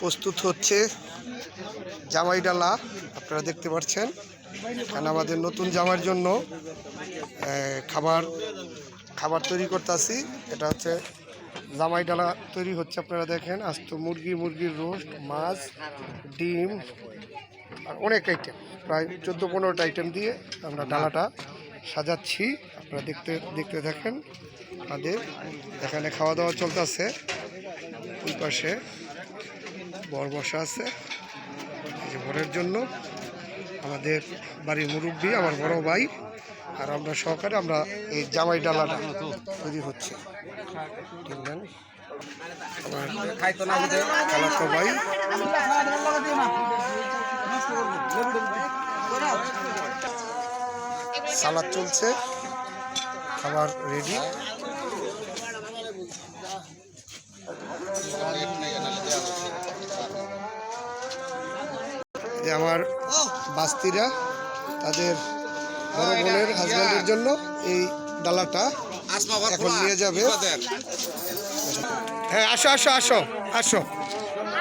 প্রস্তুত হচ্ছে জামাই ডালা, আপনারা দেখতে পাচ্ছেন। কারণ আমাদের নতুন জামার জন্য খাবার খাবার তৈরি করতেছি। এটা হচ্ছে জামাই ডালা তৈরি হচ্ছে, আপনারা দেখেন। আস্ত মুরগি, মুরগির রোস্ট, মাছ, ডিম, আর অনেক আইটেম প্রায় চোদ্দ পনেরোটা আইটেম দিয়ে আমরা ডালাটা সাজাচ্ছি। আপনারা দেখতে দেখতে থাকেন আমাদের। এখানে খাওয়া দাওয়া চলতেছে। ওই পাশে বর বসা আছে যে বরের জন্য আমাদের বাড়ির মুরব্বী, আমার বড় ভাই, আর আমরা সহকারে আমরা এই জামাই ডালাটা তৈরি হচ্ছে। আমার ভাই। সালাদ চলছে, খাবার রেডি আমার বাস্তিরা তাদের বড় বোনের হাজব্যান্ডের জন্য এই ডালাটা এখন নিয়ে যাবে। হ্যাঁ আসো আসো আসো আসো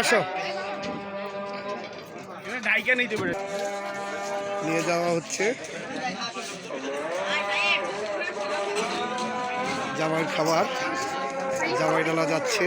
আসো। নিয়ে যাওয়া হচ্ছে। জামাই খাবার জামাই ডালা যাচ্ছে।